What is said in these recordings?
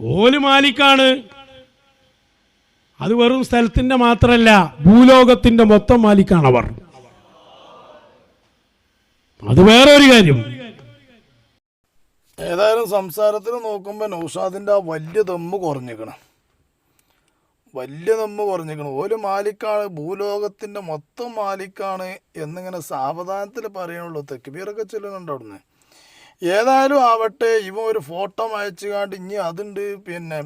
ഓൽ മാലിക്കാണ്. അത് വെറും സ്ഥലത്തിന്റെ മാത്രമല്ല ഭൂലോകത്തിന്റെ മൊത്തം മാലിക്കാണ് അവർ. അത് വേറെ ഒരു കാര്യം. ഏതായാലും സംസാരത്തിന് നോക്കുമ്പോൾ നൗഷാദിന്റെ ആ വലിയ ദമ്മ് കുറഞ്ഞിക്കണം വലിയ നമ്മ പറഞ്ഞിരിക്കണം ഒരു മാലിക്കാണ് ഭൂലോകത്തിന്റെ മൊത്തം മാലിക്കാണ് എന്നിങ്ങനെ സാവധാനത്തിൽ പറയണുള്ളൂ. തെക്കുബീറൊക്കെ ചെല്ലുന്നുണ്ട് അവിടുന്ന്. ഏതായാലും ആവട്ടെ ഇവ ഒരു ഫോട്ടോ അയച്ചു കാണ്ട് ഇനി അതുണ്ട് പിന്നെ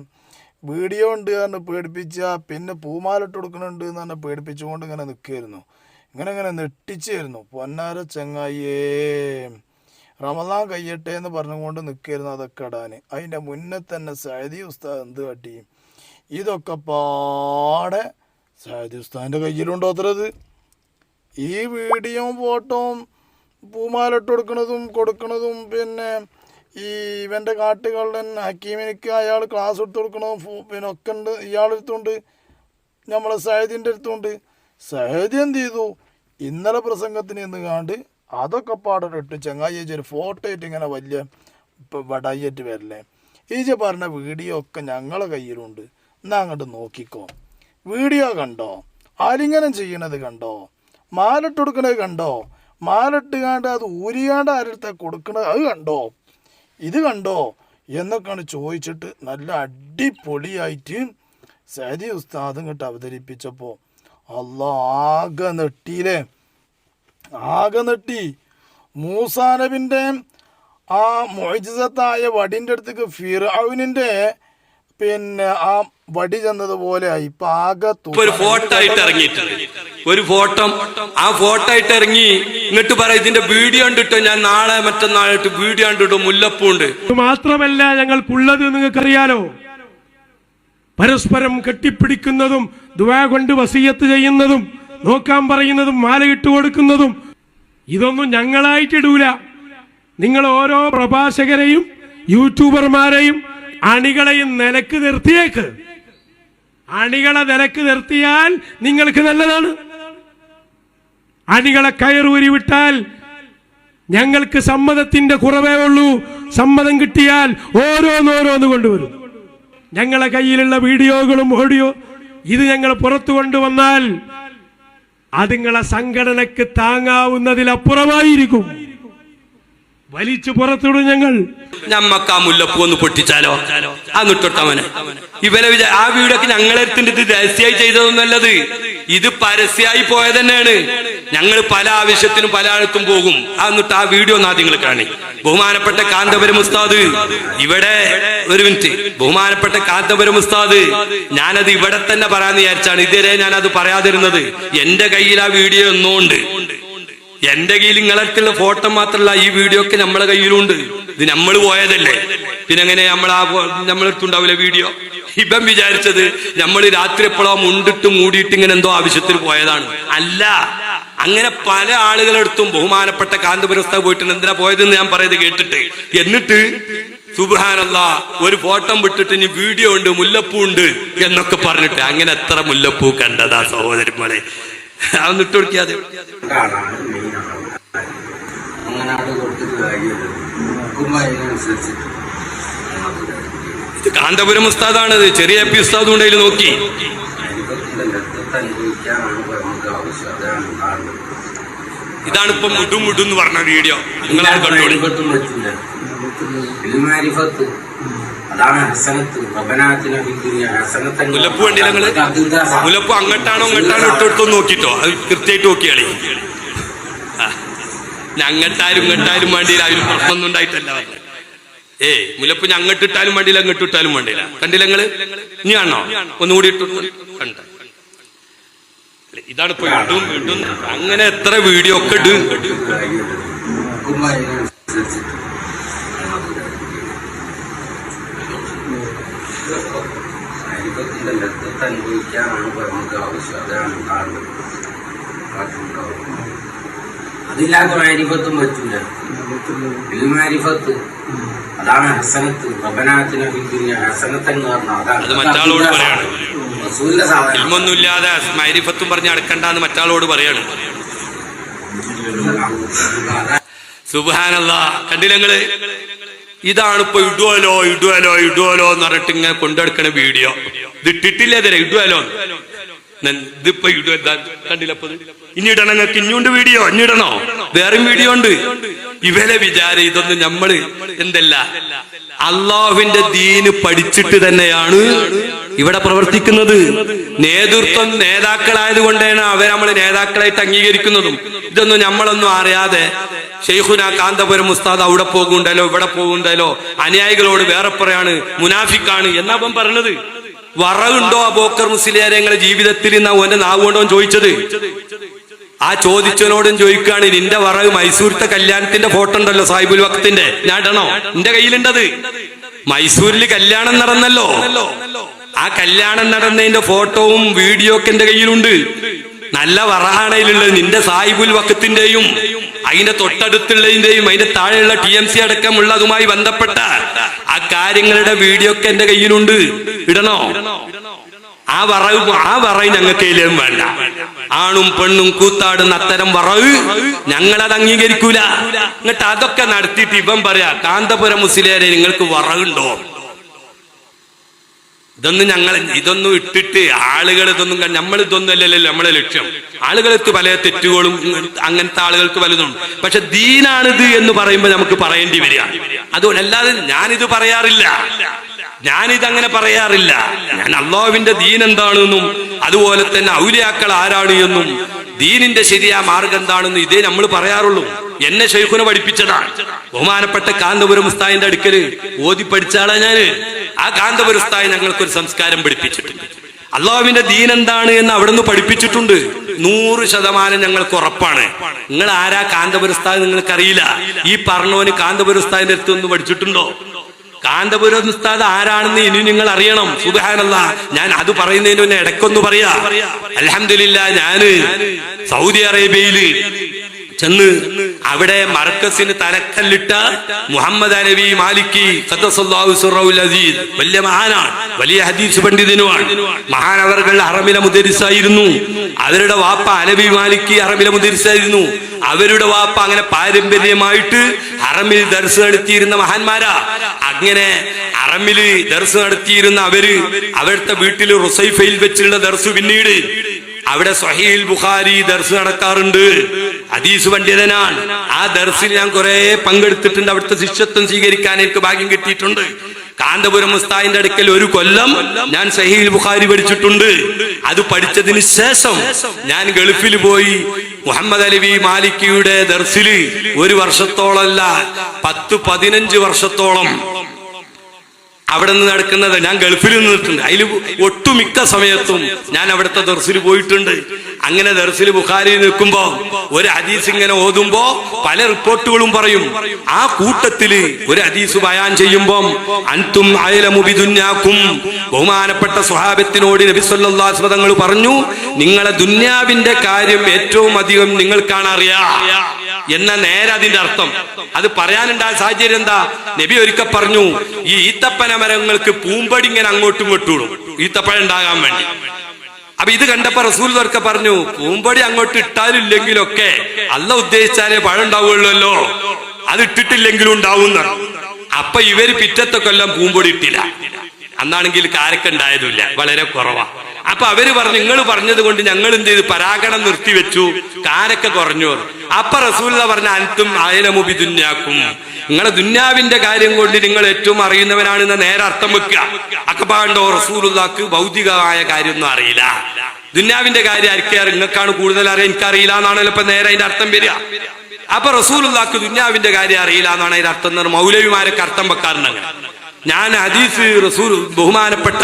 വീഡിയോ ഉണ്ട് എന്ന് പേടിപ്പിച്ച പിന്നെ പൂമാലിട്ട് കൊടുക്കുന്നുണ്ട് എന്ന് തന്നെ പേടിപ്പിച്ചുകൊണ്ട് ഇങ്ങനെ നിൽക്കുമായിരുന്നു ഇങ്ങനെ ഇങ്ങനെ നെട്ടിച്ചായിരുന്നു പൊന്നാര ചങ്ങായിയേ. റമദാൻ കയ്യട്ടെ എന്ന് പറഞ്ഞുകൊണ്ട് നിൽക്കായിരുന്നു അതൊക്കെ ഇടാൻ. അതിന്റെ മുന്നേ തന്നെ സൈദി ഉസ്താദ് എന്ത് കാട്ടി? ഇതൊക്കെ പാടെ സാദിസ്ഥാന്റെ കയ്യിലുണ്ടോ അത്രത്? ഈ വീഡിയോയും ഫോട്ടോയും പൂമാലിട്ട് കൊടുക്കണതും കൊടുക്കണതും പിന്നെ ഈ ഇവന്റെ കാട്ടുകളിൽ ഹക്കീമിനിക്ക് അയാൾ ക്ലാസ് എടുത്ത് കൊടുക്കണതും പിന്നെ ഒക്കെ ഉണ്ട് ഇയാളെടുത്തുണ്ട് നമ്മളെ സഹദിന്റെ അടുത്തുണ്ട്. സഹദി എന്ത് ചെയ്തു? ഇന്നലെ പ്രസംഗത്തിന് ഇന്ന് കാണ്ട് അതൊക്കെ പാടെ ഇട്ട് ചങ്ങായി ഒരു ഫോട്ടോ ആയിട്ട് ഇങ്ങനെ വലിയ വടായിട്ട് വരില്ലേ? ഈജ പറഞ്ഞ വീഡിയോ ഒക്കെ ഞങ്ങളെ കയ്യിലുണ്ട്. എന്നാ അങ്ങോട്ട് നോക്കിക്കോ. വീഡിയോ കണ്ടോ? ആലിംഗനം ചെയ്യണത് കണ്ടോ? മാലിട്ട് കൊടുക്കണത് കണ്ടോ? മാലിട്ട് കാണ്ട് അത് ഊരിയാണ്ട് ആരുടെ കൊടുക്കണത്? അത് കണ്ടോ? ഇത് കണ്ടോ? എന്നൊക്കെയാണ് ചോദിച്ചിട്ട് നല്ല അടിപൊളിയായിട്ട് സരി ഉസ്താദ് ഇങ്ങോട്ട് അവതരിപ്പിച്ചപ്പോൾ അല്ല ആകെ നെട്ടിയില്ലേ ആകെ നെട്ടി. മൂസാനബിന്റെ ആ മൊയ്ജിസത്തായ വടിന്റെ അടുത്തേക്ക് ഫിറൌനിന്റെ പിന്നെ ആ വടി ചെന്നതുപോലെ ആയി ഇപ്പൊ ആകെ ഒരു ഫോട്ടോ ആയിട്ട് ഇറങ്ങിയിട്ടുണ്ട് ഒരു ഫോട്ടോ. ആ ഫോട്ടോ ആയിട്ട് ഇറങ്ങി എന്നിട്ട് പറ ഇതിന്റെ വീഡിയോ കണ്ടിട്ടോ? ഞാൻ നാളെ മറ്റന്നാളായിട്ട് വീഡിയോ കണ്ടിട്ടോ മുല്ലപ്പൂണ്ട്. ഇത് മാത്രമല്ല ഞങ്ങൾക്കുള്ളത് നിങ്ങൾക്കറിയാലോ. പരസ്പരം കെട്ടിപ്പിടിക്കുന്നതും ദുവാ കൊണ്ട് വസീയത്ത് ചെയ്യുന്നതും നോക്കാൻ പറയുന്നതും മാല ഇട്ട് കൊടുക്കുന്നതും ഇതൊന്നും ഞങ്ങളായിട്ടിടൂല. നിങ്ങൾ ഓരോ പ്രഭാഷകരെയും യൂട്യൂബർമാരെയും അണികളെയും നിലയ്ക്ക് നിർത്തിയേക്ക്. അണികളെ നിലയ്ക്ക് നിർത്തിയാൽ നിങ്ങൾക്ക് നല്ലതാണ്. അണികളെ കയറൂരി വിട്ടാൽ ഞങ്ങൾക്ക് സമ്മതത്തിന്റെ കുറവേ ഉള്ളൂ. സമ്മതം കിട്ടിയാൽ ഓരോന്നോരോന്ന് കൊണ്ടുവരും. ഞങ്ങളെ കയ്യിലുള്ള വീഡിയോകളും ഓഡിയോ ഇത് ഞങ്ങൾ പുറത്തു കൊണ്ടുവന്നാൽ അതുങ്ങളെ നിങ്ങളെ സംഘടനക്ക് താങ്ങാവുന്നതിലപ്പുറമായിരിക്കും. വലിച്ചു പുറത്തുവിടും ഞങ്ങൾ. ഞമ്മക്ക് ആ മുല്ലപ്പൂ ഒന്ന് പൊട്ടിച്ചാലോ? ആ നിട്ടൊട്ടവനെ ഇവനെ ആ വീടൊക്കെ ഞങ്ങളെടുത്തിട്ട് ഇത് രഹസ്യമായി ചെയ്തതൊന്നല്ലത് ഇത് പരസ്യമായി പോയത് തന്നെയാണ്. ഞങ്ങൾ പല ആവശ്യത്തിനും പല ആഴത്തും പോകും. എന്നിട്ട് ആ വീഡിയോ ഒന്ന് ആദ്യങ്ങൾ കാണി ബഹുമാനപ്പെട്ട കാന്തപുരം ഉസ്താദ് ഇവിടെ ഒരു മിനിറ്റ്. ബഹുമാനപ്പെട്ട കാന്തപുരം ഉസ്താദ് ഞാനത് ഇവിടെ തന്നെ പറയാന്ന് വിചാരിച്ചാണ്. ഇതുവരെ ഞാനത് പറയാതിരുന്നത്. എന്റെ കയ്യിൽ ആ വീഡിയോ ഒന്നുകൊണ്ട് എന്റെ കയ്യിൽ നിങ്ങളടുത്തുള്ള ഫോട്ടോ മാത്രമല്ല ഈ വീഡിയോ ഒക്കെ നമ്മളെ കയ്യിലുണ്ട്. ഇത് നമ്മൾ പോയതല്ലേ. പിന്നെ എങ്ങനെ നമ്മൾ ആ നമ്മൾ നമ്മളെടുത്തുണ്ടാവില്ല വീഡിയോ? ഇപ്പം വിചാരിച്ചത് നമ്മൾ രാത്രി എപ്പോഴോ മുണ്ടിട്ട് മൂടിയിട്ട് ഇങ്ങനെ എന്തോ ആവശ്യത്തിൽ പോയതാണ്. അല്ല അങ്ങനെ പല ആളുകളെടുത്തും ബഹുമാനപ്പെട്ട കാന്തപുരസ്ഥ പോയിട്ടുണ്ട്. എന്തിനാ പോയതെന്ന് ഞാൻ പറയുന്നത് കേട്ടിട്ട്. എന്നിട്ട് സുബ്രഹാനല്ല ഒരു ഫോട്ടോ വിട്ടിട്ട് ഇനി വീഡിയോ ഉണ്ട് മുല്ലപ്പൂ ഉണ്ട് എന്നൊക്കെ പറഞ്ഞിട്ട് അങ്ങനെ എത്ര മുല്ലപ്പൂ കണ്ടതാ സഹോദരന്മാരെ അതൊന്നിട്ട് കൊടുക്കാതെ അങ്ങനെ അവിടെ കൊടുത്തിട്ട് കാര്യമില്ല. അതിനനുസരിച്ചിട്ട് അത് ഇത് കാന്തപുരം ഉസ്താദാണ് ചെറിയ പി ഉസ്താദും ഉണ്ടെങ്കിൽ നോക്കി. നമുക്ക് ഇതാണ് ഇപ്പൊ മുടും മുടും എന്ന് പറഞ്ഞ വീഡിയോ. നിങ്ങളാണ് കണ്ടോളി. മുല്ലപ്പൂ നിങ്ങൾ? മുല്ലപ്പൂ അങ്ങോട്ടാണോ അങ്ങോട്ടാണോ ഇട്ടെടുത്തോ നോക്കിട്ടോ. അത് കൃത്യമായിട്ട് നോക്കിയാളി. ഞങ്ങട്ടാരും ഇങ്ങട്ടാരും വേണ്ടിയില്ല. അതിന് പ്രശ്നമൊന്നും ഉണ്ടായിട്ടല്ല പറഞ്ഞത്. ഏ അങ്ങോട്ട് ഇട്ടാലും വേണ്ടിയില്ല അങ്ങോട്ട് ഇട്ടാലും വേണ്ടിയില്ല. കണ്ടില്ല നിങ്ങൾ? ഇനി ആണോ ഒന്നുകൂടി ഇട്ടു കണ്ട? ഇതാണ് ഇപ്പൊ ഇടും ഇടും. അങ്ങനെ എത്ര വീഡിയോ ഒക്കെ ഇടും. അനുഭവിക്കാനാണ് ആവശ്യം. അതാണ് കാണുന്നത് അതില്ലാത്ത മാരിഫത്തും പറ്റില്ല. മാരിഫത്ത് അതാണ് ഹസനത്ത്. റബനാത്തിന് ഹസനത്ത് എന്ന് പറഞ്ഞാൽ അതാണ്. മറ്റാളോട് പറയാണ്. റസൂലിന്റെ സാധനം. ഇൽമൊന്നുമില്ലാതെ മൈരിഫത്തും പറഞ്ഞ് അടക്കണ്ടെന്ന് മറ്റാളോട് പറയാണ്. സുബാനല്ല കണ്ടില്ല നിങ്ങൾ? ഇതാണ് ഇപ്പൊ ഇടുവലോ ഇടുവലോ ഇടുവലോ എന്ന് പറഞ്ഞിട്ട് ഇങ്ങനെ കൊണ്ടെടുക്കണ വീഡിയോ. ഇത് ഇട്ടിട്ടില്ല തരാം ഇടുവലോ ഇതിപ്പോ ഇടുക കണ്ടില്ല? ഇനി ഇടണം ഇനിയുണ്ട് വീഡിയോ ഇനി ഇടണോ വേറെയും വീഡിയോ ഉണ്ട്. ഇവരെ വിചാരം ഇതൊന്നും നമ്മൾ എന്തല്ല അള്ളാഹുവിന്റെ ദീന് പഠിച്ചിട്ട് തന്നെയാണ് ഇവിടെ പ്രവർത്തിക്കുന്നത്. നേതൃത്വം നേതാക്കളായത് കൊണ്ടാണ് അവർ നമ്മൾ നേതാക്കളായിട്ട് അംഗീകരിക്കുന്നതും. ഇതൊന്നും നമ്മളൊന്നും അറിയാതെ ഷെയ്ഖുന കാന്തപുരം ഉസ്താദ് അവിടെ പോകുന്നുണ്ടല്ലോ ഇവിടെ പോകുന്നുണ്ടല്ലോ അനുയായികളോട് വേറെ പറയാണ് മുനാഫിക്കാണ് എന്നാ അവൻ പറഞ്ഞത്? വറവുണ്ടോ അബോക്കർ മുസ്ലിയാരെ നിങ്ങളുടെ ജീവിതത്തിൽ നിന്ന് ഓന്റെ നാവ് കൊണ്ടോ ചോദിച്ചത്? ആ ചോദിച്ചവനോടും ചോദിക്കുകയാണ് നിന്റെ വറവ് മൈസൂരത്തെ കല്യാണത്തിന്റെ ഫോട്ടോ ഉണ്ടല്ലോ സാഹിബുൽ വക്തിന്റെ ഞാൻ ഇടണോ? നിന്റെ കയ്യിലുണ്ടത്. മൈസൂരിൽ കല്യാണം നടന്നല്ലോ. ആ കല്യാണം നടന്നതിന്റെ ഫോട്ടോവും വീഡിയോ ഒക്കെ എന്റെ കയ്യിലുണ്ട്. നല്ല വറഹാണയിലുള്ളത് നിന്റെ സാഹിബുൽ വക്കത്തിന്റെയും അതിന്റെ തൊട്ടടുത്തുള്ളതിന്റെയും അതിന്റെ താഴെയുള്ള ടി എം സി അടക്കമുള്ളതുമായി ബന്ധപ്പെട്ട ആ കാര്യങ്ങളുടെ വീഡിയോ ഒക്കെ എന്റെ കയ്യിലുണ്ട്. ഇടണോ? ആ വറവ് ആ വറവ് ഞങ്ങൾക്ക് ഇതിലും വേണ്ട. ആണും പെണ്ണും കൂത്താടുന്ന അത്തരം വറവ് ഞങ്ങളത് അംഗീകരിക്കൂല. എന്നിട്ട് അതൊക്കെ നടത്തിയിട്ട് ഇവൻ പറയാ കാന്തപുരം മുസ്ലിയാരെ നിങ്ങൾക്ക് വറവുണ്ടോ? ഇതൊന്നും ഞങ്ങൾ ഇതൊന്നും ഇട്ടിട്ട് ആളുകൾ ഇതൊന്നും നമ്മൾ ഇതൊന്നും അല്ലല്ലോ നമ്മളെ ലക്ഷ്യം. ആളുകൾക്ക് പല തെറ്റുകളും അങ്ങനത്തെ ആളുകൾക്ക് പലതും പക്ഷെ ദീനാണിത് എന്ന് പറയുമ്പോൾ നമുക്ക് പറയേണ്ടി വരിക. അതുകൊണ്ട് അല്ലാതെ ഞാനിത് പറയാറില്ല. ഞാനിത് അങ്ങനെ പറയാറില്ല. ഞാൻ അള്ളാഹുവിന്റെ ദീൻ എന്താണെന്നും അതുപോലെ തന്നെ ഔലിയാക്കൾ ആരാണ് എന്നും ദീനിന്റെ ശരിയാ മാർഗം എന്താണെന്ന് ഇതേ നമ്മൾ പറയാറുള്ളൂ. എന്നെ ഷെയ്ഖുനെ പഠിപ്പിച്ചതാണ് ബഹുമാനപ്പെട്ട കാന്തപുരം ഉസ്താദിന്റെ അടുക്കൽ ഓതി പഠിച്ചാളാ ഞാൻ. ആ കാന്തപുരം ഞങ്ങൾക്ക് ഞങ്ങൾക്കൊരു സംസ്കാരം പഠിപ്പിച്ചിട്ടുണ്ട് അള്ളാഹുവിന്റെ ദീൻ എന്താണ് എന്ന് അവിടെ നിന്ന് പഠിപ്പിച്ചിട്ടുണ്ട്. നൂറ് ശതമാനം ഞങ്ങൾക്ക് ഉറപ്പാണ്. നിങ്ങൾ ആരാ കാന്തപുരം നിങ്ങൾക്ക് അറിയില്ല ഈ പറഞ്ഞവന് കാന്തപുരസ്ഥായിന്റെ അടുത്തൊന്നും പഠിച്ചിട്ടുണ്ടോ? കാന്തപുരം ഉസ്താദ് ആരാണെന്ന് ഇനി നിങ്ങൾ അറിയണം. സുബാനല്ല ഞാൻ അത് പറയുന്നതിന് മുന്നേ ഇടയ്ക്കൊന്ന് പറയാ. അലഹമില്ല ഞാൻ സൗദി അറേബ്യയിൽ ചെന്ന് അവിടെ മർക്കസിന് തലക്കല്ലിട്ട മുഹമ്മദ് അലവി മാലിക്കി അസീദ് വലിയ മഹാനാണ്. വലിയ ഹദീസ് പണ്ഡിതനുമാണ്. മഹാനവർകൾ അറബിലെ മുദരിസായിരുന്നു. അവരുടെ വാപ്പ അലവി മാലിക്കി അറബിലെ മുദരിസായിരുന്നു. അവരുടെ വാപ്പ അങ്ങനെ പാരമ്പര്യമായിട്ട് അറമിൽ ദർസ് നടത്തിയിരുന്ന മഹാന്മാരാ. അങ്ങനെ അറമിൽ ദർസ് നടത്തിയിരുന്ന അവർ അവിടുത്തെ വീട്ടിൽ റുസൈഫയിൽ വെച്ചുള്ള ദർസ് പിന്നീട് അവിടെ സഹീൽ ബുഖാരി ദർസ് നടക്കാറുണ്ട്. ഹദീസ് പണ്ഡിതനാണ്. ആ ദർസിൽ ഞാൻ കുറെ പങ്കെടുത്തിട്ടുണ്ട്. അവിടുത്തെ ശിഷ്യത്വം സ്വീകരിക്കാൻ എനിക്ക് ഭാഗ്യം കിട്ടിയിട്ടുണ്ട്. കാന്തപുരം മുസ്താദിന്റെ അടുക്കൽ ഒരു കൊല്ലം ഞാൻ സഹീൽ ബുഖാരി പഠിച്ചിട്ടുണ്ട്. അത് പഠിച്ചതിന് ശേഷം ഞാൻ ഗൾഫിൽ പോയി മുഹമ്മദ് അലവി മാലിക്കിയുടെ ദർസിൽ ഒരു വർഷത്തോളല്ല പത്ത് പതിനഞ്ച് വർഷത്തോളം അവിടെ നിന്ന് നടക്കുന്നത്. ഞാൻ ഗൾഫിൽ നിന്നിട്ടുണ്ട്. അതിൽ ഒട്ടുമിക്ക സമയത്തും ഞാൻ അവിടുത്തെ ദർസിൽ പോയിട്ടുണ്ട്. അങ്ങനെ ദർസിൽ ബുഖാരി നിൽക്കുമ്പോ ഒരു ഹദീസ് ഇങ്ങനെ ഓതുമ്പോ പല റിപ്പോർട്ടുകളും പറയും. ആ കൂട്ടത്തിൽ ഒരു ഹദീസ് ബയാൻ ചെയ്യുമ്പം അൻതും അയലമുബിദുന്യാക്കും ബഹുമാനപ്പെട്ട സ്വഹാബത്തിനോട് നബി സല്ലല്ലാഹു അലൈഹി തങ്ങൾ പറഞ്ഞു നിങ്ങളെ ദുന്യാവിന്റെ കാര്യം ഏറ്റവും അധികം നിങ്ങൾക്കാണ് അറിയാ. എന്ന നേരെ അതിന്റെ അർത്ഥം? അത് പറയാനുണ്ടായ സാഹചര്യം എന്താ? നബി ഒരിക്കൽ പറഞ്ഞു ഈ ഈത്തപ്പന മരങ്ങൾക്ക് പൂമ്പടി ഇങ്ങനെ അങ്ങോട്ടും ഇങ്ങോട്ടും ഈത്തപ്പഴം ഉണ്ടാകാൻ വേണ്ടി. അപ്പൊ ഇത് കണ്ടപ്പോ റസൂൽ ഒക്കെ പറഞ്ഞു പൂമ്പടി അങ്ങോട്ട് ഇട്ടാലും ഇല്ലെങ്കിലും ഒക്കെ അല്ല ഉദ്ദേശിച്ചാലേ പഴം ഉണ്ടാവുള്ളല്ലോ അത് ഇട്ടിട്ടില്ലെങ്കിലും ഉണ്ടാവും അപ്പൊ ഇവർ പിറ്റത്തെ കൊല്ലം പൂമ്പൊടി ഇട്ടില്ല. അന്നാണെങ്കിൽ കാരക്കുണ്ടായതുമില്ല വളരെ കുറവാ. അപ്പൊ അവർ പറഞ്ഞു നിങ്ങൾ പറഞ്ഞത് കൊണ്ട് ഞങ്ങൾ എന്ത് ചെയ്തു? പരാഗണം നിർത്തിവെച്ചു. കാരൊക്കെ കുറഞ്ഞു. അപ്പൊ റസൂല്ല പറഞ്ഞ അനത്തും ആയനമുബി ദുന്യാക്കും നിങ്ങളെ ദുന്യാവിന്റെ കാര്യം കൊണ്ട് നിങ്ങൾ ഏറ്റവും അറിയുന്നവനാണെന്ന് നേരെ അർത്ഥം വെക്കുക. അക്കപ്പാണ്ടോ റസൂലുള്ളാക്ക് ഭൗതികമായ കാര്യമൊന്നും അറിയില്ല. ദുന്യാവിന്റെ കാര്യം ആർക്കറിയാം നിങ്ങൾക്കാണ് കൂടുതൽ അറിയാൻ എനിക്കറിയില്ല എന്നാണല്ലോ ഇപ്പൊ നേരെ അതിന്റെ അർത്ഥം വരിക. അപ്പൊ റസൂലുള്ളാക്ക് ദുന്യാവിന്റെ കാര്യം അറിയില്ല എന്നാണ് അതിന്റെ അർത്ഥം. മൗലവിമാരൊക്കെ അർത്ഥം വെക്കാറുണ്ട് അങ്ങനെ. ഞാൻ ഹദീസ് റസൂൽ ബഹുമാനപ്പെട്ട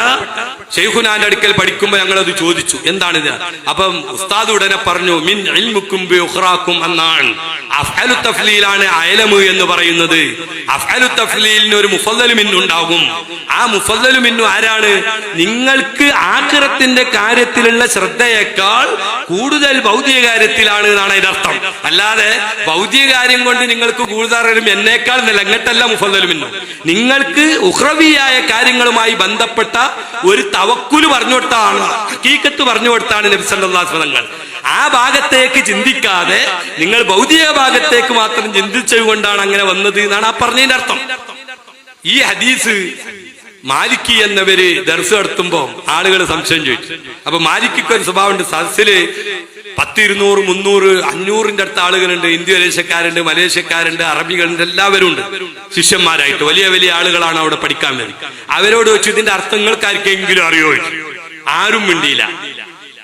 ഷെയ്ഖുനാന്റെ അടുക്കൽ പഠിക്കുമ്പോൾ ഞങ്ങൾ അത് ചോദിച്ചു. എന്താണിത്? അപ്പം ഉസ്താദ് ഉടനെ പറഞ്ഞു മിൻ ഉഖ്റാക്കും എന്നാണ്. അഫ്അലു തഫ്ലീലാണ് അയലമ് എന്ന് പറയുന്നത്. അഫ്അലു തഫ്ലീലിന് ഒരു മുഫദ്ദലു മിന്നു ഉണ്ടാകും. ആ മുഫദ്ദലു മിന്നു ആരാണ്? നിങ്ങൾക്ക് ആഖിറത്തിന്റെ കാര്യത്തിലുള്ള ശ്രദ്ധയേക്കാൾ കൂടുതൽ ഭൗതിക കാര്യത്തിലാണ് എന്നാണ് അതിന്റെ അർത്ഥം. അല്ലാതെ ഭൗതിക കാര്യം കൊണ്ട് നിങ്ങൾക്ക് അറിയും എന്നേക്കാൾ നിലങ്ങട്ടല്ല മുഫദ്ദലു മിന്നു. നിങ്ങൾക്ക് ഉഹ്രവിയായ കാര്യങ്ങളുമായി ബന്ധപ്പെട്ട ഒരു തവക്കുൽ പറഞ്ഞു കൊടുത്താണ് ഹക്കീക്കത്ത് പറഞ്ഞു കൊടുത്താണ് നബി സല്ലല്ലാഹു അലൈഹി വസല്ലം ആ ഭാഗത്തേക്ക് ചിന്തിക്കാതെ നിങ്ങൾ ഭൗതിക ഭാഗത്തേക്ക് മാത്രം ചിന്തിച്ചുകൊണ്ടാണ് അങ്ങനെ വന്നത് എന്നാണ് ആ പറഞ്ഞതിന്റെ അർത്ഥം. ഈ ഹദീസ് മാലിക്കി എന്നവര് ദർശ നടത്തുമ്പോ ആളുകൾ സംശയം ചോദിച്ചു. അപ്പൊ മാലിക്കൊരു സ്വഭാവമുണ്ട് സദസ്സിൽ പത്ത് ഇരുന്നൂറ് മുന്നൂറ് അഞ്ഞൂറിന്റെ അടുത്ത ആളുകളുണ്ട്. ഇന്ത്യോനേഷ്യക്കാരുണ്ട് മലേഷ്യക്കാരുണ്ട് അറബികളുണ്ട് എല്ലാവരും ഉണ്ട് ശിഷ്യന്മാരായിട്ട് വലിയ വലിയ ആളുകളാണ് അവിടെ പഠിക്കാൻ വരുന്നത്. അവരോട് വെച്ച് ഇതിന്റെ അർത്ഥങ്ങൾക്കാർക്കെങ്കിലും അറിയോ? ആരും മിണ്ടിയില്ല.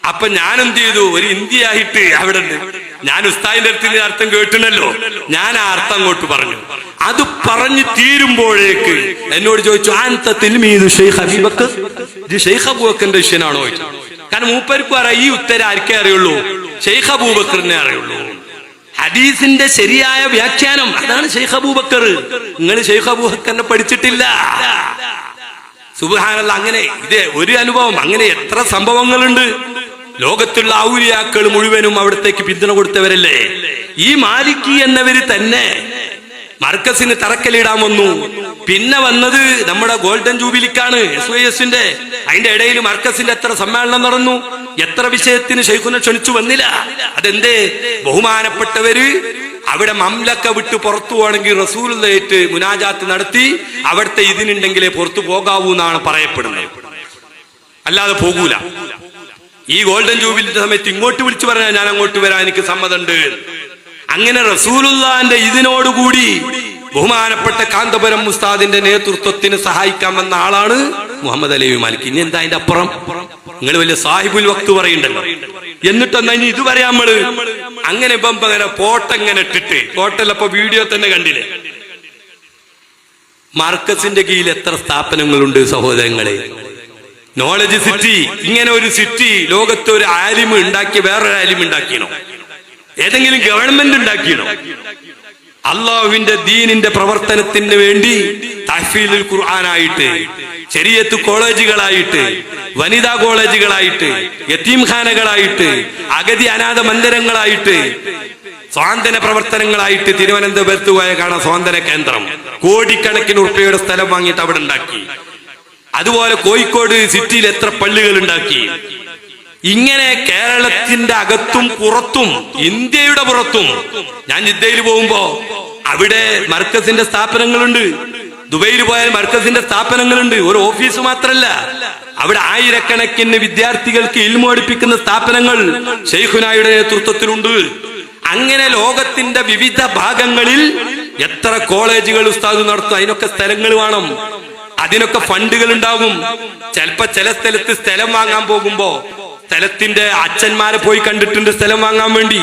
അപ്പൊ ഞാൻ എന്ത് ചെയ്തു? ഒരു ഇന്ത്യ ആയിട്ട് അവിടെ ഞാൻ ഉസ്താദിന്റെ അടുത്ത് അർത്ഥം കേട്ടില്ലല്ലോ. ഞാൻ ആ അർത്ഥം അങ്ങോട്ട് പറഞ്ഞു. അത് പറഞ്ഞു തീരുമ്പോഴേക്ക് എന്നോട് ചോദിച്ചു ആൻത തിൽമീദു ഷെയ്ഖ് ഹബീബക്ക് ഷെയ്ഖ് അബൂബക്കറിന്റെ വിഷയനാണോ ചോദിച്ചു. കാരണം മൂപ്പർക്കും അറിയാം ഈ ഉത്തരം ആർക്കേ അറിയുള്ളൂ? ഷെയ്ഖ് അബൂബക്കറിനെ അറിയുള്ളൂ. ഹദീസിന്റെ ശരിയായ വ്യാഖ്യാനം അതാണ് ഷെയ്ഖ് അബൂബക്കർ. നിങ്ങൾ ഷെയ്ഖ് അബൂബക്കറിനെ പഠിച്ചിട്ടില്ല. സുബാനല്ല അങ്ങനെ ഇത് ഒരു അനുഭവം. അങ്ങനെ എത്ര സംഭവങ്ങളുണ്ട്. ലോകത്തുള്ള ഔലിയാക്കൾ മുഴുവനും അവിടത്തേക്ക് പിന്തുണ കൊടുത്തവരല്ലേ? ഈ മാലിക്കി എന്നവര് തന്നെ മർക്കസിന് തറക്കല്ലിടാൻ വന്നു. പിന്നെ വന്നത് നമ്മുടെ ഗോൾഡൻ ജൂബിലിക്കാണ് എസ് വൈ എസിന്റെ. അതിന്റെ ഇടയിൽ മർക്കസിന്റെ എത്ര സമ്മേളനം നടന്നു എത്ര വിഷയത്തിന് ഷെയ്ഖുനെ ക്ഷണിച്ചു വന്നില്ല. അതെന്തേ? ബഹുമാനപ്പെട്ടവര് അവിടെ മംലക്ക വിട്ട് പുറത്തു പോകണമെങ്കിൽ റസൂലിലേറ്റ് മുനാജാത്ത് നടത്തി അവിടുത്തെ ഇതിനുണ്ടെങ്കിലേ പുറത്തു പോകാവൂ എന്നാണ് പറയപ്പെടുന്നത്. അല്ലാതെ പോകൂല. ഈ ഗോൾഡൻ ജൂബിലിന്റെ സമയത്ത് ഇങ്ങോട്ട് വിളിച്ചു പറഞ്ഞാൽ ഞാൻ അങ്ങോട്ട് വരാൻ എനിക്ക് സമ്മതമുണ്ട്. അങ്ങനെ റസൂലുല്ലാന്റെ ഇതിനോടുകൂടി ബഹുമാനപ്പെട്ട കാന്തപുരം മുസ്താദിന്റെ നേതൃത്വത്തിന് സഹായിക്കാൻ വന്ന ആളാണ് മുഹമ്മദ് അലി മാലിക്. ഇനി എന്താ അതിന്റെ അപ്പുറം? നിങ്ങൾ വലിയ സാഹിബുൽ വക്ത് പറയണ്ടല്ലോ എന്നിട്ടെന്നാ ഇനി ഇതുവരെ നമ്മൾ. അങ്ങനെ ഇപ്പം അങ്ങനെ പോട്ടെങ്ങനെ ഇട്ടിട്ട് പോട്ടല്ലപ്പോ വീഡിയോ തന്നെ കണ്ടില്ലേ? മാർക്കസിന്റെ കീഴിൽ എത്ര സ്ഥാപനങ്ങളുണ്ട് സഹോദരങ്ങളെ? നോളജ് സിറ്റി ഇങ്ങനെ ഒരു സിറ്റി ലോകത്ത് ഒരു ആലിമ് ഉണ്ടാക്കി വേറൊരു ആലിമ് ഉണ്ടാക്കിയണോ ഏതെങ്കിലും ഗവൺമെന്റ് ഉണ്ടാക്കിയണോ അള്ളാഹുവിന്റെ ദീനിന്റെ പ്രവർത്തനത്തിന് വേണ്ടി തഹ്ഫീലുൽ ഖുർആനായിട്ട് ശരീഅത്ത് കോളേജുകളായിട്ട് വനിതാ കോളേജുകളായിട്ട് യത്തീംഖാനകളായിട്ട് അഗതി അനാഥ മന്ദിരങ്ങളായിട്ട് സ്വാതന്ത്ര്യ പ്രവർത്തനങ്ങളായിട്ട് തിരുവനന്തപുരത്ത് പോയ കാണാം സ്വാതന്ത്ര്യ കേന്ദ്രം കോടിക്കണക്കിന് ഉറുപ്പയുടെ സ്ഥലം വാങ്ങിയിട്ട് അവിടെ ഉണ്ടാക്കി. അതുപോലെ കോഴിക്കോട് സിറ്റിയിൽ എത്ര പള്ളികൾ ഉണ്ടാക്കി. ഇങ്ങനെ കേരളത്തിന്റെ അകത്തും പുറത്തും ഇന്ത്യയുടെ പുറത്തും. ഞാൻ ജിദ്ദയിൽ പോകുമ്പോ അവിടെ മർക്കസിന്റെ സ്ഥാപനങ്ങളുണ്ട്. ദുബൈയിൽ പോയാൽ മർക്കസിന്റെ സ്ഥാപനങ്ങളുണ്ട്. ഒരു ഓഫീസ് മാത്രല്ല. അവിടെ ആയിരക്കണക്കിന് വിദ്യാർത്ഥികൾക്ക് ഇൽമു പഠിപ്പിക്കുന്ന സ്ഥാപനങ്ങൾ ഷെയ്ഖുനായുടെ നേതൃത്വത്തിലുണ്ട്. അങ്ങനെ ലോകത്തിന്റെ വിവിധ ഭാഗങ്ങളിൽ എത്ര കോളേജുകൾ ഉസ്താദ് നടത്തും അതിനൊക്കെ സ്ഥലങ്ങൾ വേണം. അതിനൊക്കെ ഫണ്ടുകൾ ഉണ്ടാകും. ചിലപ്പോ ചില സ്ഥലത്ത് സ്ഥലം വാങ്ങാൻ പോകുമ്പോ സ്ഥലത്തിന്റെ അച്ഛന്മാരെ പോയി കണ്ടിട്ടുണ്ട് സ്ഥലം വാങ്ങാൻ വേണ്ടി.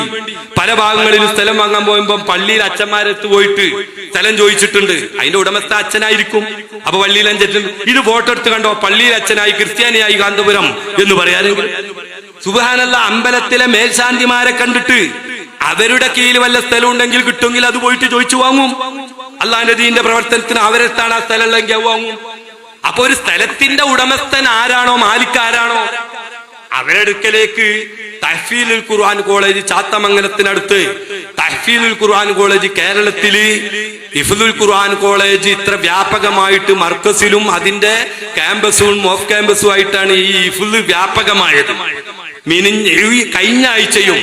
പല ഭാഗങ്ങളിലും സ്ഥലം വാങ്ങാൻ പോകുമ്പോൾ പള്ളിയിൽ അച്ഛന്മാരെത്ത് പോയിട്ട് സ്ഥലം ചോദിച്ചിട്ടുണ്ട്. അതിന്റെ ഉടമസ്ഥ അച്ഛനായിരിക്കും. അപ്പൊ പള്ളിയിൽ അഞ്ചറ്റും ഇത് ഫോട്ടോ എടുത്ത് കണ്ടോ? പള്ളിയിൽ അച്ഛനായി ക്രിസ്ത്യാനിയായി കാന്തപുരം എന്ന് പറയാറുണ്ട് സുബാനല്ല അമ്പലത്തിലെ മേൽശാന്തിമാരെ കണ്ടിട്ട് അവരുടെ കീഴിൽ വല്ല സ്ഥലം ഉണ്ടെങ്കിൽ കിട്ടുമെങ്കിൽ അത് പോയിട്ട് ചോദിച്ചു വാങ്ങും. അള്ളാന്റെ ദീന്റെ പ്രവർത്തനത്തിന് അവരെത്താണ് ആ സ്ഥലം ഉള്ളെങ്കിൽ വാങ്ങും. അപ്പൊ ഒരു സ്ഥലത്തിന്റെ ഉടമസ്ഥൻ ആരാണോ മാലിക് ആരാണോ അവരെടുക്കലേക്ക് തഹ്ഫീലുൽ ഖുർആൻ കോളേജ് ചാത്തമംഗലത്തിനടുത്ത്. തഹ്ഫീലുൽ ഖുർആൻ കോളേജ് കേരളത്തിൽ ഇഫുദുൽ ഖുർആൻ കോളേജ് ഇത്ര വ്യാപകമായിട്ട് മർക്കസിലും അതിന്റെ ക്യാമ്പസും ഓഫ് ക്യാമ്പസും ആയിട്ടാണ് ഈ ഇഫുദ് വ്യാപകമായത്. മിനിഞ്ഞ കഴിഞ്ഞ ആഴ്ചയും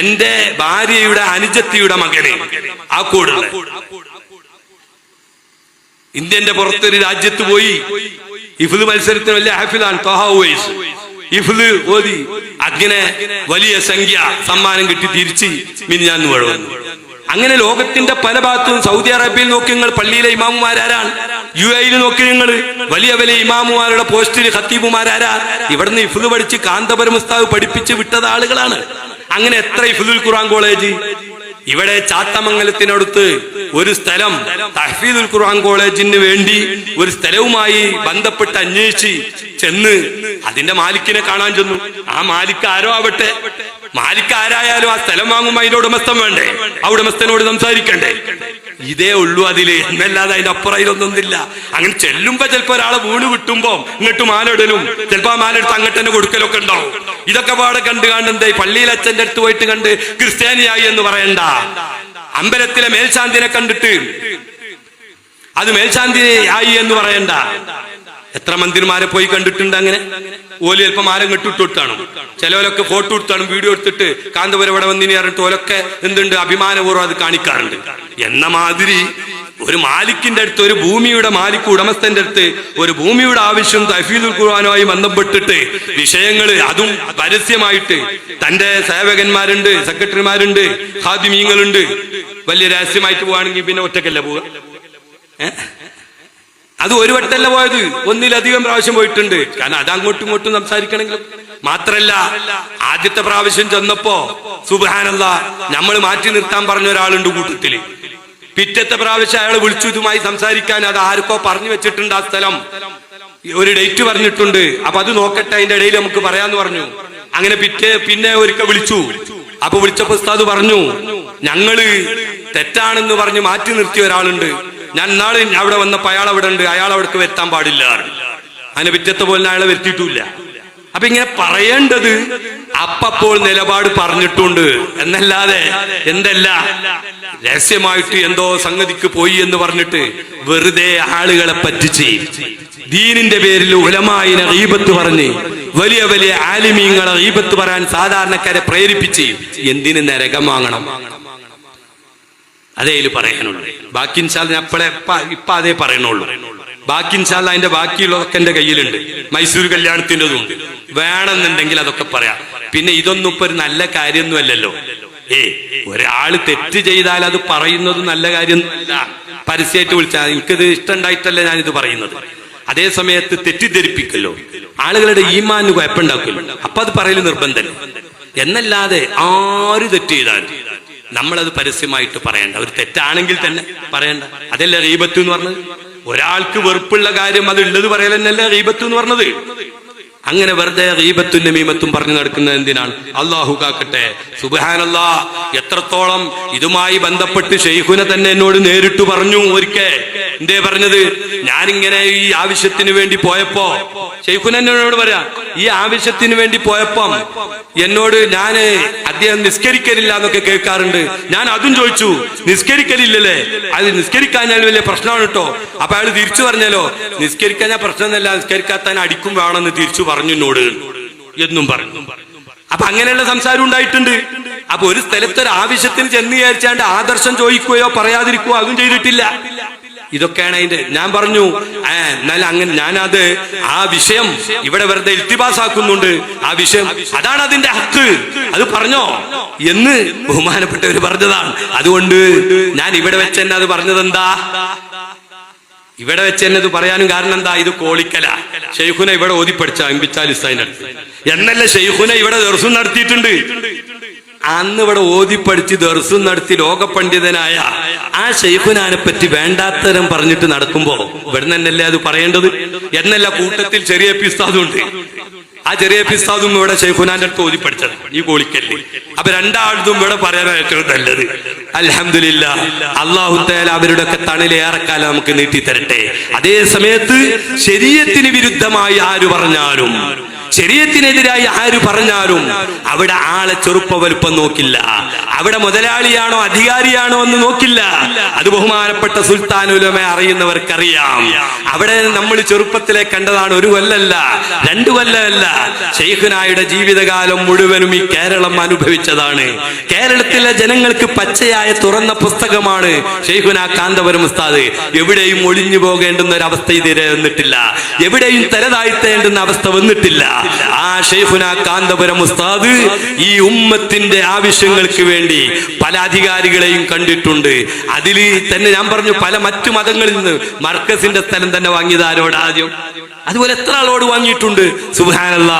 എന്റെ ഭാര്യയുടെ അനുജത്തിയുടെ മകനെ ആ കൂടുള്ള ഇന്ത്യന്റെ പുറത്തൊരു രാജ്യത്ത് പോയി ഇഫുദ് മത്സരത്തിന് വലിയ ഹാഫിലാണ് തോഹാ ഉവൈസ്. ഇഫ്ല് ഓതി അങ്ങനെ വലിയ സംഖ്യ സമ്മാനം കിട്ടി തിരിച്ച് മിനിഞ്ഞാന്ന് വഴുവന്നു അങ്ങനെ ലോകത്തിന്റെ പല ഭാഗത്തും സൗദി അറേബ്യയിൽ നോക്കി നിങ്ങൾ പള്ളിയിലെ ഇമാമുമാരാരാണ്. യു എയിൽ നോക്കി നിങ്ങൾ വലിയ വലിയ ഇമാമുമാരുടെ പോസ്റ്റിൽ ഖത്തീബുമാരാരാ. ഇവിടുന്ന് ഇഫ്ലു പഠിച്ച് കാന്തപരമുസ്താവ് പഠിപ്പിച്ച് വിട്ടത് ആളുകളാണ്. അങ്ങനെ എത്ര ഇഫ്ലുൽ ഖുറാൻ കോളേജ്? ഇവിടെ ചാത്തമംഗലത്തിനടുത്ത് ഒരു സ്ഥലം തഹഫീദുൽ ഖുർആൻ കോളേജിന് വേണ്ടി ഒരു സ്ഥലവുമായി ബന്ധപ്പെട്ട് അന്വേഷിച്ച് ചെന്ന് അതിന്റെ മാലിക്കിനെ കാണാൻ ചെന്നു. ആ മാലിക്ക് ആരോ ആവട്ടെ. മാലിക്ക് ആരായാലും ആ സ്ഥലം വാങ്ങുമ്പോ അതിന്റെ ഉടമസ്ഥൻ വേണ്ടേ? ആ ഉടമസ്ഥനോട് സംസാരിക്കണ്ടേ? ഇതേ ഉള്ളൂ അതിൽ. എന്നല്ലാതെ അതിന്റെ അപ്പുറം ഇതിലൊന്നൊന്നില്ല അങ്ങനെ ചെല്ലുമ്പോ ചിലപ്പോ ഒരാളെ വീണ് കിട്ടുമ്പോ ഇങ്ങോട്ട് മാലിടലും ചിലപ്പോ ആ മാലെടുത്ത് അങ്ങോട്ട് തന്നെ കൊടുക്കലൊക്കെ ഉണ്ടാവും. ഇതൊക്കെ പാടെ കണ്ട് കാണുന്നത് പള്ളിയിൽ അച്ഛന്റെ അടുത്ത് പോയിട്ട് കണ്ട് ക്രിസ്ത്യാനിയായി എന്ന് പറയണ്ട. അമ്പലത്തിലെ മേൽശാന്തിനെ കണ്ടിട്ട്. അത് മേൽശാന്തി ആയി എന്ന് പറയണ്ട. എത്ര മന്ത്രിമാരെ പോയി കണ്ടിട്ടുണ്ട് അങ്ങനെ? ഓൽ ചിലപ്പോൾ ആരും കാണും ചിലവരൊക്കെ ഫോട്ടോ എടുത്താണ് വീഡിയോ എടുത്തിട്ട് കാന്തപുരം ഇവിടെ വന്നിനി പറഞ്ഞിട്ട് ഓലൊക്കെ എന്തുണ്ട് അഭിമാനപൂർവം അത് കാണിക്കാറുണ്ട്. എന്ന മാതിരി ഒരു മാലിക്കിന്റെ അടുത്ത് ഒരു ഭൂമിയുടെ മാലിക് ഉടമസ്ഥന്റെ അടുത്ത് ഒരു ഭൂമിയുടെ ആവശ്യം തഫീദുൽ ഖുർആാനുമായി ബന്ധപ്പെട്ടിട്ട് വിഷയങ്ങൾ അതും പരസ്യമായിട്ട് തന്റെ സേവകന്മാരുണ്ട് സെക്രട്ടറിമാരുണ്ട് ഹാദിമീങ്ങളുണ്ട്. വലിയ രഹസ്യമായിട്ട് പോവാണെങ്കിൽ പിന്നെ ഒറ്റക്കല്ല പോവുക? അത് ഒരു വട്ടല്ല പോയത്. ഒന്നിലധികം പ്രാവശ്യം പോയിട്ടുണ്ട്. കാരണം അത് അങ്ങോട്ടും ഇങ്ങോട്ടും സംസാരിക്കണമെങ്കിലും. മാത്രല്ല ആദ്യത്തെ പ്രാവശ്യം ചെന്നപ്പോ സുബാനല്ല നമ്മൾ മാറ്റി നിർത്താൻ പറഞ്ഞ ഒരാളുണ്ട് കൂട്ടത്തിൽ. പിറ്റത്തെ പ്രാവശ്യം അയാൾ വിളിച്ചു ഇതുമായി സംസാരിക്കാൻ അത് ആർക്കോ പറഞ്ഞു വെച്ചിട്ടുണ്ട് ആ സ്ഥലം. ഒരു ഡേറ്റ് പറഞ്ഞിട്ടുണ്ട്. അപ്പൊ അത് നോക്കട്ടെ അതിന്റെ ഇടയിൽ നമുക്ക് പറയാന്ന് പറഞ്ഞു. അങ്ങനെ പിറ്റേ പിന്നെ ഒരിക്കൽ വിളിച്ചു. അപ്പൊ വിളിച്ചപ്പോ ഉസ്താദ് പറഞ്ഞു ഞങ്ങൾ തെറ്റാണെന്ന് പറഞ്ഞ് മാറ്റി നിർത്തിയ ഒരാളുണ്ട്. ഞാൻ നാളെ അവിടെ വന്നപ്പോ അയാൾ അവിടെ ഉണ്ട് അയാൾ അവിടേക്ക് വരുത്താൻ പാടില്ല അതിനെ വിറ്റത്ത് പോലെ അയാളെ വരുത്തിയിട്ടില്ല. അപ്പൊ ഇങ്ങനെ പറയേണ്ടത് അപ്പപ്പോൾ നിലപാട് പറഞ്ഞിട്ടുണ്ട്. എന്നല്ലാതെ എന്തല്ല? രഹസ്യമായിട്ട് എന്തോ സംഗതിക്ക് പോയി എന്ന് പറഞ്ഞിട്ട് വെറുതെ ആളുകളെ പറ്റിച്ച്. ദീനിന്റെ പേരിൽ ഉലമായിനെ റീബത്ത് പറഞ്ഞ് വലിയ വലിയ ആലിമീങ്ങളെ റീബത്ത് പറയാൻ സാധാരണക്കാരെ പ്രേരിപ്പിച്ച് എന്തിന് നരകം വാങ്ങണം? അതേ ഇതിൽ പറയാനുള്ളൂ. ബാക്കി ഇൻഷാൽ ഞാൻ ഇപ്പൊ അതേ പറയണുള്ളൂ. ബാക്കി ഇൻഷാൽ അതിന്റെ ബാക്കിയുള്ളതൊക്കെ എന്റെ കയ്യിലുണ്ട്. മൈസൂർ കല്യാണത്തിന്റെതും. ഉണ്ട് വേണമെന്നുണ്ടെങ്കിൽ അതൊക്കെ പറയാം. പിന്നെ ഇതൊന്നും ഇപ്പൊ ഒരു നല്ല കാര്യമൊന്നും അല്ലല്ലോ. ഏ ഒരാൾ തെറ്റ് ചെയ്താൽ അത് പറയുന്നത് നല്ല കാര്യമൊന്നുമല്ല പരസ്യമായിട്ട് വിളിച്ചാൽ എനിക്കത് ഇഷ്ടമുണ്ടായിട്ടല്ല ഇത് പറയുന്നത്. അതേ സമയത്ത് തെറ്റിദ്ധരിപ്പിക്കല്ലോ. ആളുകളുടെ ഈമാന് കുഴപ്പമുണ്ടാക്കുമല്ലോ അപ്പൊ അത് പറയൽ നിർബന്ധം എന്നല്ലാതെ ആര് തെറ്റ് ചെയ്താലും നമ്മളത് പരസ്യമായിട്ട് പറയണ്ട. ഒരു തെറ്റാണെങ്കിൽ തന്നെ പറയണ്ട. അതല്ലേ റീബത്ത് എന്ന് പറഞ്ഞത്? ഒരാൾക്ക് വെറുപ്പുള്ള കാര്യം അത് ഉള്ളത് പറയലെന്നല്ലേ റീബത്ത് എന്ന് പറഞ്ഞത്? അങ്ങനെ വെറുതെ റീബത്തും നമീമത്തും പറഞ്ഞു നടക്കുന്നത് എന്തിനാണ്? അള്ളാഹു കാക്കട്ടെ. സുബാനല്ലാ എത്രത്തോളം ഇതുമായി ബന്ധപ്പെട്ട് ഷെയ്ഖുന തന്നെ എന്നോട് നേരിട്ട് പറഞ്ഞു ഒരിക്കൽ. എന്തേ പറഞ്ഞത്? ഞാനിങ്ങനെ ഈ ആവശ്യത്തിന് വേണ്ടി പോയപ്പോ ഷെയ്ഖുന എന്നോട് പറയാ ഈ ആവശ്യത്തിന് വേണ്ടി പോയപ്പം എന്നോട് ഞാൻ അദ്ദേഹം നിസ്കരിക്കലില്ല എന്നൊക്കെ കേൾക്കാറുണ്ട്. ഞാൻ അതും ചോദിച്ചു നിസ്കരിക്കലില്ലല്ലേ? അത് നിസ്കരിക്കാൻ ഞാൻ വലിയ പ്രശ്നമാണ് കേട്ടോ. അപ്പൊ അയാൾ തിരിച്ചു പറഞ്ഞല്ലോ നിസ്കരിക്കാഞ്ഞാൽ പ്രശ്നമൊന്നുമല്ല നിസ്കരിക്കാത്താൻ അടിക്കും വേണമെന്ന് തിരിച്ചു എന്നോട് എന്നും പറഞ്ഞു. അപ്പൊ അങ്ങനെയുള്ള സംസാരം ഉണ്ടായിട്ടുണ്ട്. അപ്പൊ ഒരു സ്ഥലത്ത് ഒരു ആവശ്യത്തിന് ചെന്ന് വിചാരിച്ചാണ്ട് ആദർശം ചോദിക്കുകയോ പറയാതിരിക്കുകയോ അതും ചെയ്തിട്ടില്ല. ഇതൊക്കെയാണ് അതിന്റെ ഞാൻ പറഞ്ഞു ആ എന്നാൽ അങ്ങനെ ഞാനത് ആ വിഷയം ഇവിടെ വെറുതെ ഇൽത്തിബാസാക്കുന്നുണ്ട്. ആ വിഷയം അതാണ് അതിന്റെ ഹക്ക്. അത് പറഞ്ഞോ? എന്ന് ബഹുമാനപ്പെട്ടവർ പറഞ്ഞതാണ്. അതുകൊണ്ട് ഞാൻ ഇവിടെ വെച്ച് തന്നെ അത് പറഞ്ഞത് എന്താ ഇവിടെ വെച്ച് തന്നെ ഇത് പറയാനും കാരണം എന്താ? ഇത് കോളിക്കല. ഷെയ്ഖുന ഇവിടെ ഓതിപ്പടിച്ച അമ്പിച്ചാലിസ്താന്റെ അടുത്ത് എന്നല്ല ഷെയ്ഖുന ഇവിടെ ദർശനം നടത്തിയിട്ടുണ്ട്. അന്ന് ഇവിടെ ഓതിപ്പടിച്ച് ദർശനം നടത്തി ലോക പണ്ഡിതനായ ആ ഷെയ്ഖുനാനെ പറ്റി വേണ്ടാത്തരം പറഞ്ഞിട്ട് നടക്കുമ്പോ ഇവിടെ തന്നെയല്ലേ അത് പറയേണ്ടത്? എന്നല്ല കൂട്ടത്തിൽ ചെറിയ പിസ്താദുണ്ട് ആ ചെറിയ പിസ്താദും ഇവിടെ ഷെയ്ഖുനാന്റെ അടുത്ത് ഓതി പഠിച്ചത് ഈ കോളിക്കല്ല്. അപ്പൊ രണ്ടാളും ഇവിടെ പറയാൻ ഏറ്റവും നല്ലത്. അലഹമില്ല അള്ളാഹു അവരുടെ ഒക്കെ തണിലേറെക്കാലം നമുക്ക് നീട്ടി തരട്ടെ അതേ സമയത്ത് ശരീരത്തിന് വിരുദ്ധമായി ആര് പറഞ്ഞാലും ശരീരത്തിനെതിരായി ആര് പറഞ്ഞാലും അവിടെ ആളെ ചെറുപ്പ വലുപ്പം നോക്കില്ല. അവിടെ മുതലാളിയാണോ അധികാരിയാണോ എന്ന് നോക്കില്ല. അത് ബഹുമാനപ്പെട്ട സുൽത്താനുലമ അറിയുന്നവർക്കറിയാം. അവിടെ നമ്മൾ ചെറുപ്പത്തിലെ കണ്ടതാണ് ഒരു കൊല്ലല്ല രണ്ടു കൊല്ലമല്ല. ഷെയ്ഖുനായുടെ ജീവിതകാലം മുഴുവനും ഈ കേരളം അനുഭവിച്ചതാണ്. കേരളത്തിലെ ജനങ്ങൾക്ക് പച്ചയായ തുറന്ന പുസ്തകമാണ് ഷെയ്ഖുന കാന്തപുരം ഉസ്താദ്. എവിടെയും ഒളിഞ്ഞു പോകേണ്ടുന്ന ഒരു അവസ്ഥ ഇതിരെ വന്നിട്ടില്ല. എവിടെയും തലതാഴ്ത്തേണ്ടുന്ന അവസ്ഥ വന്നിട്ടില്ല. ആ ഷെയ്ഖുന കാന്തപുരം ഉസ്താദ് ഈ ഉമ്മത്തിന്റെ ആവശ്യങ്ങൾക്ക് വേണ്ടി പല അധികാരികളെയും കണ്ടിട്ടുണ്ട്. അതിൽ തന്നെ ഞാൻ പറഞ്ഞു പല മറ്റു മതങ്ങളിൽ നിന്ന് മർക്കസിന്റെ സ്ഥലം തന്നെ വാങ്ങിയത് ആരോട് ആദ്യം. അതുപോലെ എത്ര ആളോട് വാങ്ങിയിട്ടുണ്ട്? സുബാനല്ല